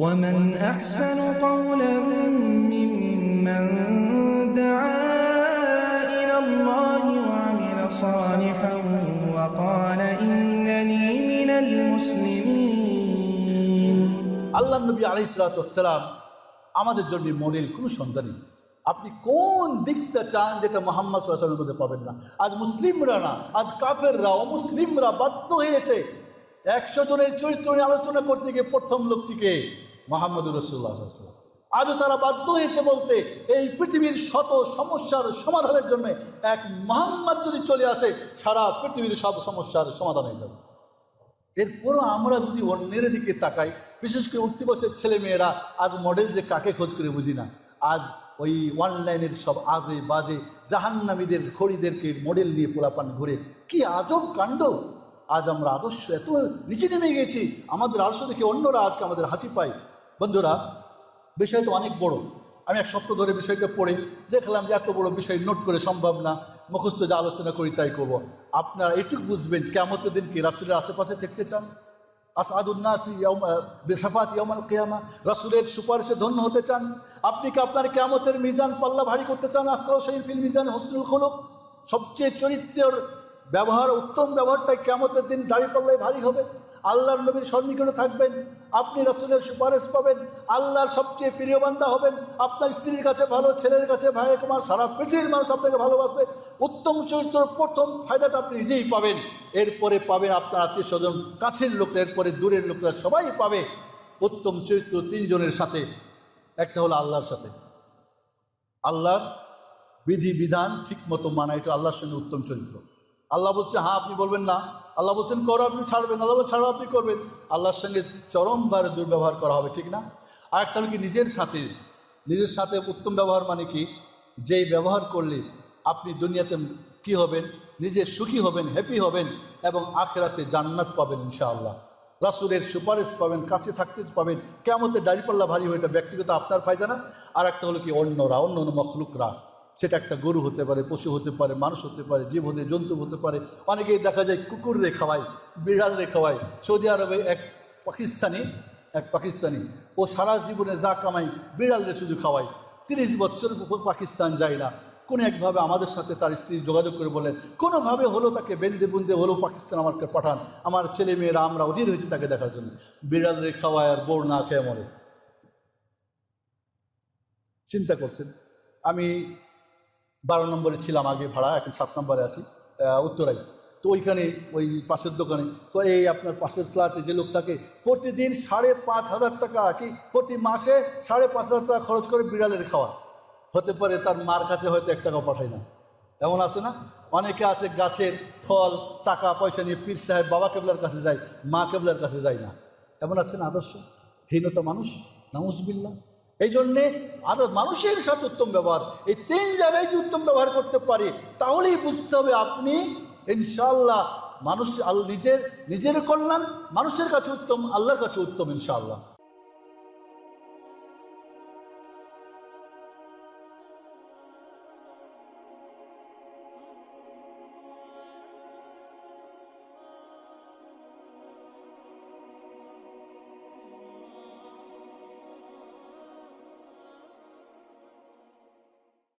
ومن أحسن قولا ممن دعا إلى الله وعمل صالحا وقال إنني من المسلمين আল্লাহ নবী আলাইসালাম আমাদের জন্য মডেল কোনো সন্তান নেই আপনি কোন দিকটা চান যেটা মোহাম্মদ সাল্লামের মধ্যে পাবেন না আজ মুসলিমরা না আজ কাফেররা অমুসলিমরা বাধ্য হয়েছে একশো জনের চরিত্র নিয়ে আলোচনা করতে গিয়ে প্রথম লোকটিকে মোহাম্মদ রসুল্লাহ আজও তারা বাধ্য হয়েছে বলতে, এই পৃথিবীর শত সমস্যার সমাধানের জন্য এক মোহাম্মদ যদি চলে আসে, সারা পৃথিবীর সব সমস্যার সমাধান হয়ে যাবে। এরপরও আমরা যদি অন্যের দিকে তাকাই, বিশেষ করে উঠতি বছর ছেলে মেয়েরা আজ মডেল যে কাকে খোঁজ করে বুঝি না। আজ ওই অনলাইনের সব আজে বাজে জাহান্নামীদের খড়িদেরকে মডেল নিয়ে পোলাপান ঘুরে, কি আজব কাণ্ড! আজ আমরা আদর্শ এত নিচে নেমে গেছি, আমাদের আদর্শ দেখে অন্যরা আজকে আমাদের হাসি পায়। বন্ধুরা বিষয় তো অনেক বড়। আমি এক সপ্তাহ ধরে বিষয়টা পড়ে, দেখলাম যে এত বড় বিষয় নোট করে সম্ভব না, মুখস্থ যা আলোচনা করি তাই করব। আপনারা এটুকু বুঝবেন কেমতের দিন কি রাসুলের আশেপাশে থাকতে চান? আসাদুন্নাসি বেসাফাত ইয়মাল কেয়ামা, রাসুলের সুপারিশে ধন্য হতে চান? আপনি কি আপনার কেয়ামতের মিজান পাল্লা ভারী করতে চান? আখতার শহীদ ফিল মিজান হসনুল খোলক। সবচেয়ে চরিত্রের ব্যবহার, উত্তম ব্যবহারটাই কেমতের দিন দাড়ি পাল্লায় ভারী হবে। আল্লাহর নবীর সন্নিকটে থাকবেন, আপনি রাসুলের সুপারিশ পাবেন, আল্লাহর সবচেয়ে প্রিয় বান্দা হবেন, আপনার স্ত্রীর কাছে ভালো, ছেলের কাছে ভাই কুমার সারা পৃথিবীর মানুষ আপনাকে ভালোবাসবে। উত্তম চরিত্র, প্রথম ফায়দাটা আপনি নিজেই পাবেন। এরপরে পাবেন আপনার আত্মীয় স্বজন কাছের লোকরা এরপরে দূরের লোকরা সবাই পাবে। উত্তম চরিত্র তিনজনের সাথে, একটা হলো আল্লাহর সাথে। আল্লাহর বিধি, বিধান ঠিক মতো মানা এটা আল্লাহর সঙ্গে উত্তম চরিত্র। আল্লাহ বলছে হ্যাঁ আপনি বলবেন না। আল্লাহ বলছেন, করো, আপনি ছাড়বেন, আল্লাহ বলছে, ছাড়ো, আপনি করবেন। আল্লাহর সঙ্গে চরমভাবে দুর্ব্যবহার করা হবে, ঠিক না? আর একটা হলো কি, নিজের সাথে নিজের সাথে উত্তম ব্যবহার মানে কি? যেই ব্যবহার করলে আপনি দুনিয়াতে কি হবেন? নিজে সুখী হবেন হ্যাপি হবেন এবং আখেরাতে জান্নাত পাবেন, ইনশাআল্লাহ। রাসুলের সুপারিশ পাবেন, কাছে থাকতে পাবেন। কেমতের দাড়িপাল্লা ভারী হয়ে এটা ব্যক্তিগত আপনার ফায়দা না। আর একটা হলো কি, অন্যরা অন্য অন্য মখলুকরা। সেটা একটা গরু হতে পারে, পশু হতে পারে, মানুষ হতে পারে, জীব হতে, জন্তু হতে পারে। অনেকেই দেখা যায় কুকুর রে খাওয়ায় বিড়াল রে খাওয়ায়। সৌদি আরবে এক পাকিস্তানি এক পাকিস্তানি, ও সারা জীবনে যা কামাই বিড়াল রে শুধু খাওয়ায়। তিরিশ বছর পাকিস্তান যায় না। কোনো একভাবে আমাদের সাথে তার স্ত্রী যোগাযোগ করে বলেন, কোনোভাবে হলো তাকে বেন্দে বুন্দে হলো পাকিস্তান আমাকে পাঠান। আমার ছেলে মেয়েরা আমরা অধীর হয়েছি তাকে দেখার জন্য। বিড়াল রে খাওয়ায় আর বোর না খেয়ে মরে। চিন্তা করছেন? আমি বারো নম্বরে ছিলাম আগে ভাড়া, এখন সাত নম্বরে আছি উত্তরাই। তো ওইখানে, ওই পাশের দোকানে, তো এই আপনার পাশের ফ্ল্যাটে যে লোক থাকে, প্রতিদিন সাড়ে পাঁচ হাজার টাকা কি প্রতি মাসে সাড়ে পাঁচ হাজার টাকা খরচ করে বিড়ালের খাওয়া। হতে পারে তার মার কাছে হয়তো এক টাকা পাঠায় না। এমন আছে না? অনেকে আছে গাছের ফল, টাকা পয়সা নিয়ে পীর সাহেব বাবা কেবলার কাছে যায়, মা কেবলার কাছে যায় না। এমন আছে না আদর্শ? হীনতা মানুষ? নাউজবিল্লা এই জন্যে আরও মানুষের সাথে উত্তম ব্যবহার, এই তিন জায়গায় যদি উত্তম ব্যবহার করতে পারি, তাহলেই বুঝতে হবে আপনি ইনশাল্লাহ মানুষ, আল নিজের নিজের কল্যাণ, মানুষের কাছে উত্তম, আল্লাহর কাছে উত্তম, ইনশাআল্লাহ।